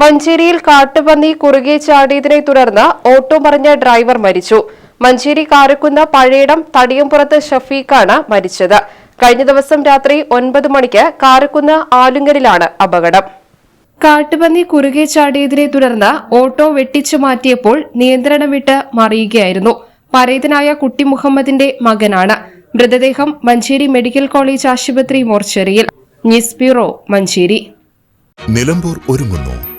മഞ്ചേരിയിൽ കാട്ടുപന്നി കുറുകെ ചാടിയതിനെ തുടർന്ന് ഓട്ടോ മറിഞ്ഞ ഡ്രൈവർ മരിച്ചു. മഞ്ചേരി കാരക്കുന്ന പഴയടം തടിയമ്പുറത്ത് ഷഫീഖാണ് മരിച്ചത്. കഴിഞ്ഞ ദിവസം രാത്രി ഒൻപത് മണിക്ക് കാരക്കുന്ന ആലുങ്കലിലാണ് അപകടം. കാട്ടുപന്നി കുറുകെ ചാടിയതിനെ തുടർന്ന് ഓട്ടോ വെട്ടിച്ചു മാറ്റിയപ്പോൾ നിയന്ത്രണം വിട്ട് മറിയുകയായിരുന്നു. പരേതനായ കുട്ടി മുഹമ്മദിന്റെ മകനാണ്. മൃതദേഹം മഞ്ചേരി മെഡിക്കൽ കോളേജ് ആശുപത്രി മോർച്ചറിയിൽ. News bureau Manjeri. നിലമ്പൂർ ഒരുങ്ങുന്നു.